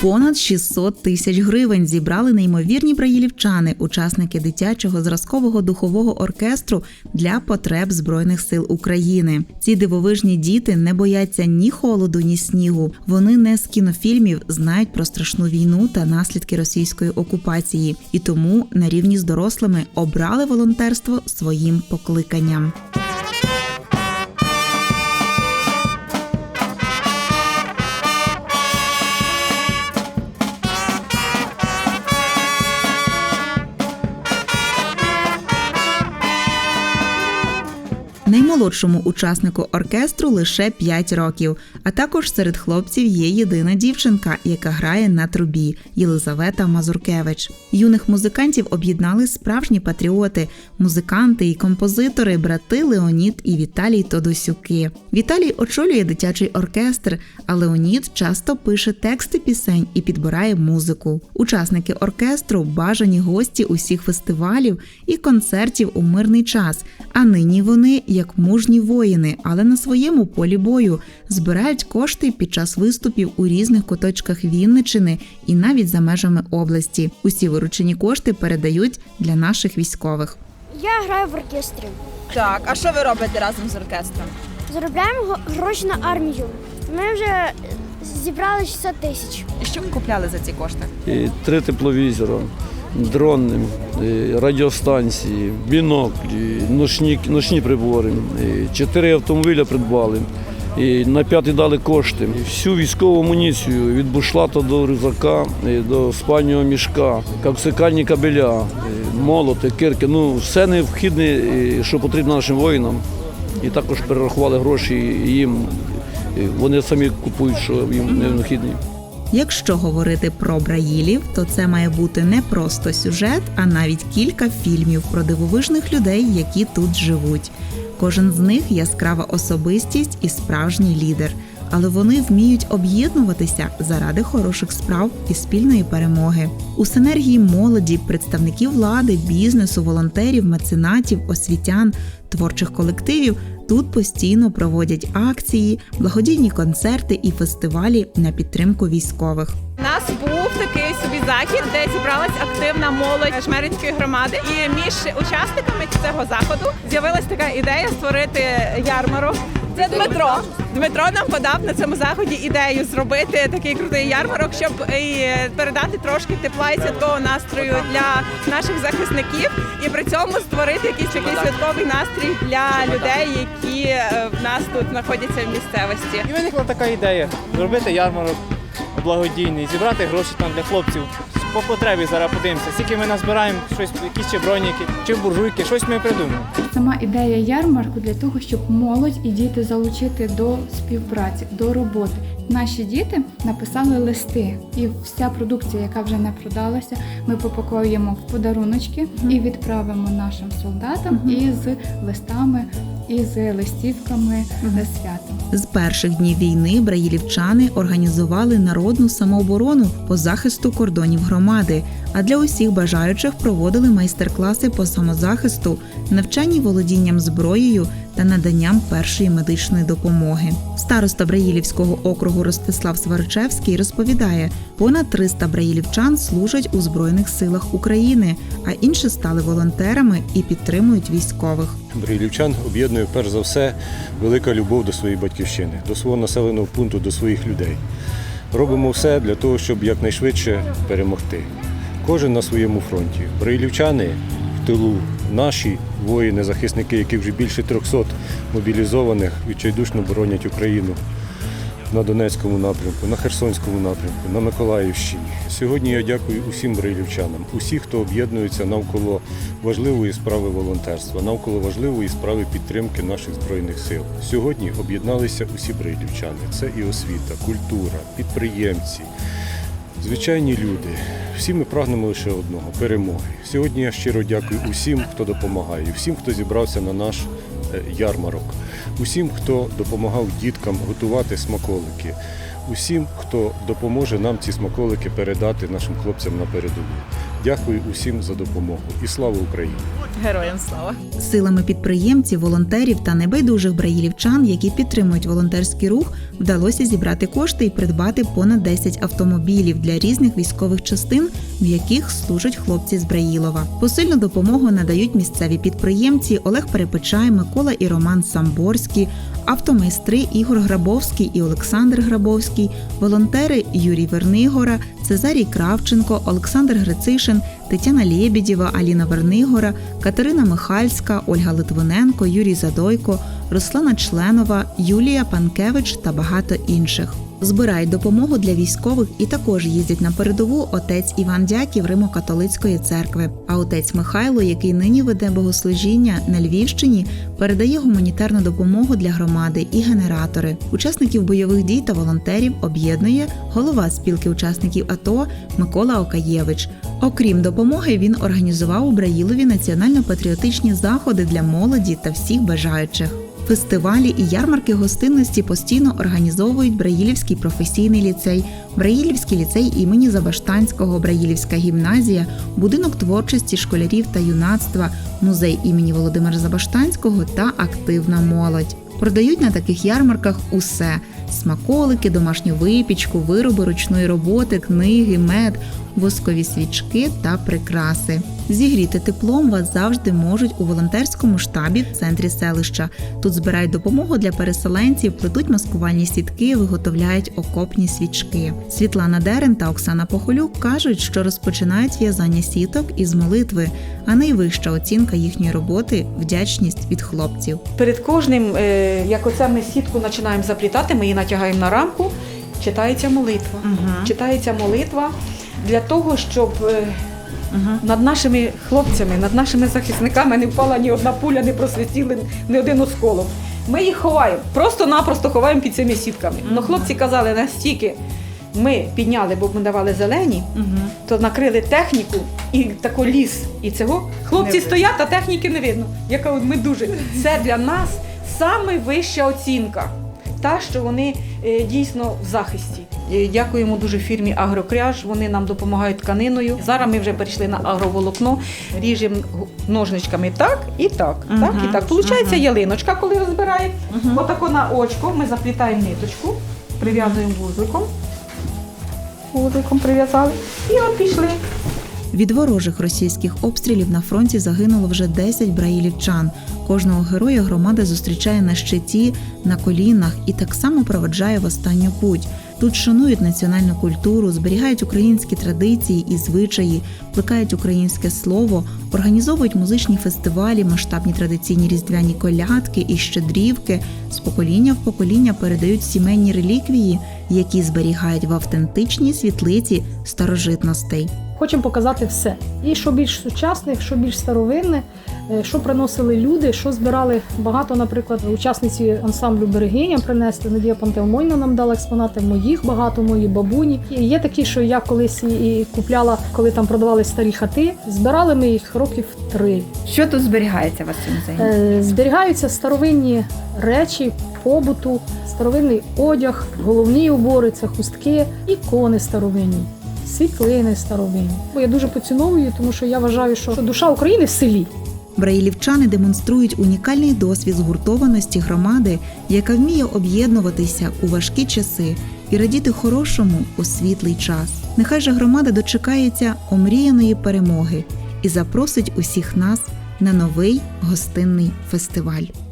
Понад 600 тисяч гривень зібрали неймовірні браїлівчани, учасники дитячого зразкового духового оркестру для потреб Збройних сил України. Ці дивовижні діти не бояться ні холоду, ні снігу. Вони не з кінофільмів знають про страшну війну та наслідки російської окупації, і тому на рівні з дорослими обрали волонтерство своїм покликанням. Наймолодшому учаснику оркестру лише 5 років. А також серед хлопців є єдина дівчинка, яка грає на трубі Єлизавета Мазуркевич. Юних музикантів об'єднали справжні патріоти, музиканти і композитори, брати Леонід і Віталій Тодосюки. Віталій очолює дитячий оркестр, а Леонід часто пише тексти пісень і підбирає музику. Учасники оркестру бажані гості усіх фестивалів і концертів у мирний час. А нині вони мужні воїни, але на своєму полі бою збирають кошти під час виступів у різних куточках Вінничини і навіть за межами області. Усі виручені кошти передають для наших військових. Я граю в оркестрі. Так, а що ви робите разом з оркестром? Заробляємо го- гроші на армію. Ми вже зібрали 600 тисяч. І що ви купляли за ці кошти? І три тепловізора, дрони, радіостанції, біноклі, ночні, ночні прибори, чотири автомобіля придбали. І на п'ятий дали кошти. Всю військову амуніцію від бушлата до рюкзака, до спального мішка, капсикальні кабеля, молоти, кирки. Ну, все необхідне, що потрібно нашим воїнам. І також перерахували гроші їм. Вони самі купують, що їм необхідні. Якщо говорити про браїлів, то це має бути не просто сюжет, а навіть кілька фільмів про дивовижних людей, які тут живуть. Кожен з них яскрава особистість і справжній лідер, але вони вміють об'єднуватися заради хороших справ і спільної перемоги. У синергії молоді, представників влади, бізнесу, волонтерів, меценатів, освітян, творчих колективів тут постійно проводять акції, благодійні концерти і фестивалі на підтримку військових. У нас був такий захід, де зібралась активна молодь Жмеринської громади. І між учасниками цього заходу з'явилась така ідея створити ярмарок. Це Дмитро. Дмитро нам подав на цьому заході ідею зробити такий крутий ярмарок, щоб і передати трошки тепла і святкового настрою для наших захисників, і при цьому створити якийсь такий святковий настрій для людей, які е, в нас тут знаходяться в місцевості. І виникла така ідея зробити ярмарок благодійний, зібрати гроші там для хлопців. По потребі зараз подивимося, скільки ми назбираємо щось, якісь чи броніки, чи буржуйки, щось ми придумаємо. Сама ідея ярмарку для того, щоб молодь і діти залучити до співпраці, до роботи. Наші діти написали листи, і вся продукція, яка вже не продалася, ми попакуємо в подаруночки і відправимо нашим солдатам із листами, із листівками за свято. З перших днів війни браїлівчани організували народну самооборону по захисту кордонів громади. А для усіх бажаючих проводили майстер-класи по самозахисту, навчанні володінням зброєю та наданням першої медичної допомоги. Староста Браїлівського округу Ростислав Сварчевський розповідає, понад 300 браїлівчан служать у Збройних силах України, а інші стали волонтерами і підтримують військових. Браїлівчан об'єднує перш за все велика любов до своєї батьківщини, до свого населеного пункту, до своїх людей. Робимо все для того, щоб якнайшвидше перемогти. Кожен на своєму фронті. Браїлівчани в тилу, наші воїни, захисники, які вже більше 300 мобілізованих, відчайдушно боронять Україну на Донецькому напрямку, на Херсонському напрямку, на Миколаївщині. Сьогодні я дякую усім браїлівчанам, усім, хто об'єднується навколо важливої справи волонтерства, навколо важливої справи підтримки наших збройних сил. Сьогодні об'єдналися усі браїлівчани. Це і освіта, культура, підприємці, звичайні люди. Всі ми прагнемо лише одного перемоги. Сьогодні я щиро дякую усім, хто допомагає, всім, хто зібрався на наш е, ярмарок, усім, хто допомагав діткам готувати смаколики, усім, хто допоможе нам ці смаколики передати нашим хлопцям на передову. Дякую усім за допомогу і слава Україні! Героям слава! Силами підприємців, волонтерів та небайдужих браїлівчан, які підтримують волонтерський рух, вдалося зібрати кошти і придбати понад 10 автомобілів для різних військових частин, в яких служать хлопці з Браїлова. Посильну допомогу надають місцеві підприємці Олег Перепечай, Микола і Роман Самборський, автомайстри Ігор Грабовський і Олександр Грабовський, волонтери Юрій Вернигора, Цезарій Кравченко, Олександр Грицишин, Тетяна Лєбідєва, Аліна Вернигора, Катерина Михальська, Ольга Литвиненко, Юрій Задойко, Руслана Членова, Юлія Панкевич та багато інших. Збирають допомогу для військових і також їздять на передову отець Іван Дяків Римо-католицької церкви. А отець Михайло, який нині веде богослужіння на Львівщині, передає гуманітарну допомогу для громади і генератори. Учасників бойових дій та волонтерів об'єднує голова спілки учасників АТО Микола Окаєвич. Окрім допомоги, він організував у Браїлові національно-патріотичні заходи для молоді та всіх бажаючих. Фестивалі і ярмарки гостинності постійно організовують Браїлівський професійний ліцей, Браїлівський ліцей імені Забаштанського, Браїлівська гімназія, будинок творчості школярів та юнацтва, музей імені Володимира Забаштанського та активна молодь. Продають на таких ярмарках усе: смаколики, домашню випічку, вироби ручної роботи, книги, мед, воскові свічки та прикраси. Зігріти теплом вас завжди можуть у волонтерському штабі в центрі селища. Тут збирають допомогу для переселенців, плетуть маскувальні сітки, виготовляють окопні свічки. Світлана Дерен та Оксана Похолюк кажуть, що розпочинають в'язання сіток із молитви, а найвища оцінка їхньої роботи вдячність від хлопців. Перед кожним, е, як оце ми сітку починаємо заплітати, ми її натягаємо на рамку, читається молитва. Читається молитва для того, щоб е, над нашими хлопцями, над нашими захисниками не впала ні одна пуля, не просвітіли ні один осколок. Ми їх ховаємо, просто-напросто ховаємо під цими сітками. Ну, хлопці казали, настільки ми підняли, бо ми давали зелені, то накрили техніку і тако ліс. І цього хлопці стоять, а техніки не видно. Я кажу, ми дуже. Це для нас саме вища оцінка. Та, що вони е, дійсно в захисті. Е, Дякуємо дуже фірмі Агрокряж. Вони нам допомагають тканиною. Зараз ми вже перейшли на агроволокно, ріжемо ножничками так і так. так і так. Получається ялиночка, коли розбираємо. Отако на очко ми заплітаємо ниточку, прив'язуємо вузликом. Вузликом прив'язали. І от пішли. Від ворожих російських обстрілів на фронті загинуло вже 10 браїлівчан. Кожного героя громада зустрічає на щиті, на колінах і так само проведжає в останню путь. Тут шанують національну культуру, зберігають українські традиції і звичаї, плекають українське слово, організовують музичні фестивалі, масштабні традиційні різдвяні колядки і щедрівки. З покоління в покоління передають сімейні реліквії, які зберігають в автентичній світлиці старожитностей. Хочемо показати все. І що більш сучасне, що більш старовинне, е, що приносили люди, що збирали багато, наприклад, учасниці ансамблю Берегиня принесли. Надія Пантелмойна нам дала експонати моїх, багато мої бабуні. І є такі, що я колись і- купляла, коли там продавали старі хати. Збирали ми їх років три. Що тут зберігається у вас в цьому музеї? Е, Зберігаються старовинні речі побуту, старовинний одяг, головні убори це хустки, ікони старовинні, світлини старовинні. Бо я дуже поціновую, тому що я вважаю, що душа України в селі. Браїлівчани демонструють унікальний досвід згуртованості громади, яка вміє об'єднуватися у важкі часи і радіти хорошому у світлий час. Нехай же громада дочекається омріяної перемоги і запросить усіх нас на новий гостинний фестиваль.